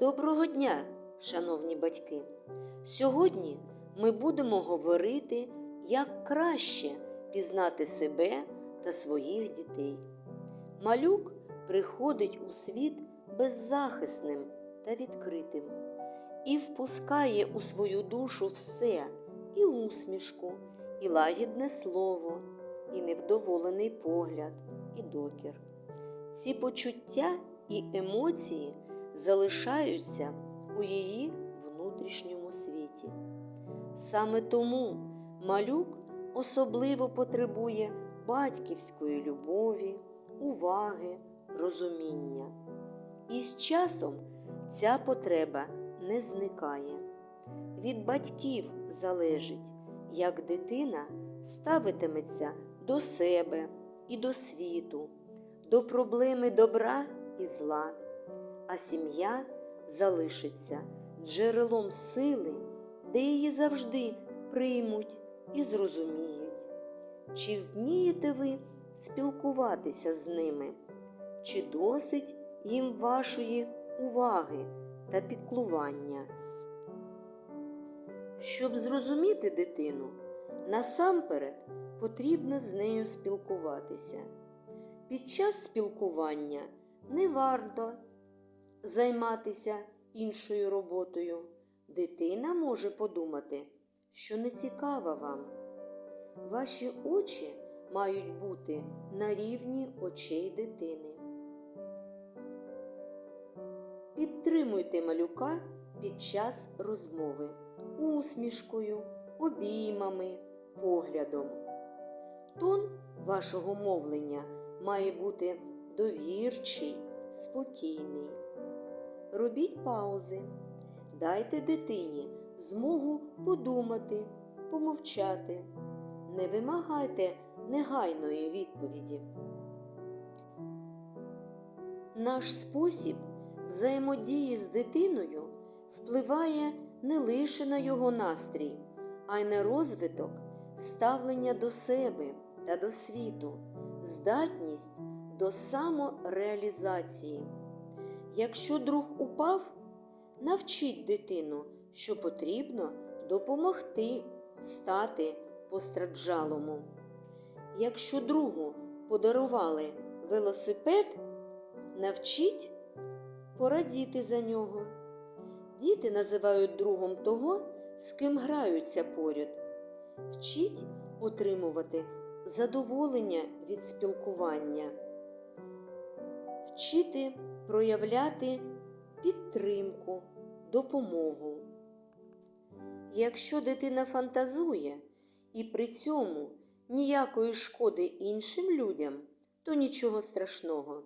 Доброго дня, шановні батьки! Сьогодні ми будемо говорити, як краще пізнати себе та своїх дітей. Малюк приходить у світ беззахисним та відкритим і впускає у свою душу все і усмішку, і лагідне слово, і невдоволений погляд, і докір. Ці почуття і емоції залишаються у її внутрішньому світі. Саме тому малюк особливо потребує батьківської любові, уваги, розуміння. І з часом ця потреба не зникає. Від батьків залежить, як дитина ставитиметься до себе і до світу, до проблеми добра і зла, а сім'я залишиться джерелом сили, де її завжди приймуть і зрозуміють. Чи вмієте ви спілкуватися з ними? Чи досить їм вашої уваги та піклування? Щоб зрозуміти дитину, насамперед потрібно з нею спілкуватися. Під час спілкування не варто займатися іншою роботою. Дитина може подумати, що не цікава вам. Ваші очі мають бути на рівні очей дитини. Підтримуйте малюка під час розмови усмішкою, обіймами, поглядом. Тон вашого мовлення має бути довірчий, спокійний. Робіть паузи, дайте дитині змогу подумати, помовчати. Не вимагайте негайної відповіді. Наш спосіб взаємодії з дитиною впливає не лише на його настрій, а й на розвиток, ставлення до себе та до світу, здатність до самореалізації. Якщо друг упав, навчіть дитину, що потрібно допомогти стати постраждалому. Якщо другу подарували велосипед, навчіть порадіти за нього. Діти називають другом того, з ким граються поряд. Вчіть отримувати задоволення від спілкування, вчити проявляти підтримку, допомогу. Якщо дитина фантазує і при цьому ніякої шкоди іншим людям, то нічого страшного.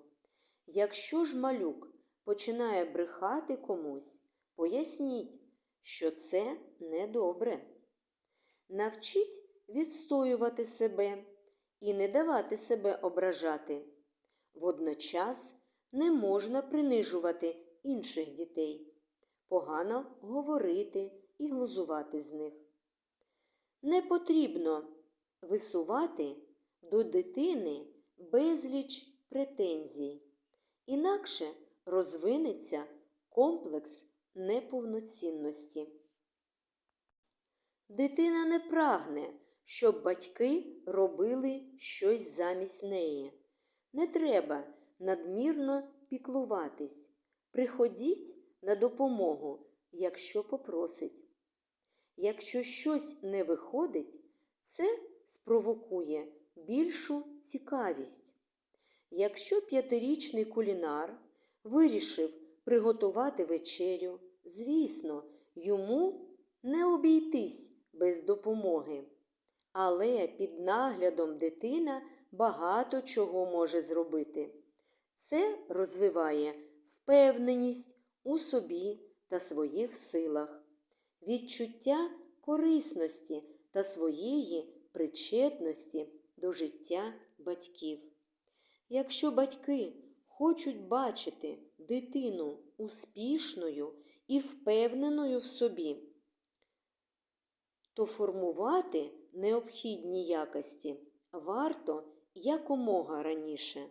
Якщо ж малюк починає брехати комусь, поясніть, що це недобре. Навчіть відстоювати себе і не давати себе ображати. Водночас не можна принижувати інших дітей, погано говорити і глузувати з них. Не потрібно висувати до дитини безліч претензій, інакше розвинеться комплекс неповноцінності. Дитина не прагне, щоб батьки робили щось замість неї. Не треба надмірно піклуватись. Приходіть на допомогу, якщо попросить. Якщо щось не виходить, це спровокує більшу цікавість. Якщо п'ятирічний кулінар вирішив приготувати вечерю, звісно, йому не обійтись без допомоги. Але під наглядом дитина багато чого може зробити. Це розвиває впевненість у собі та своїх силах, відчуття корисності та своєї причетності до життя батьків. Якщо батьки хочуть бачити дитину успішною і впевненою в собі, то формувати необхідні якості варто якомога раніше.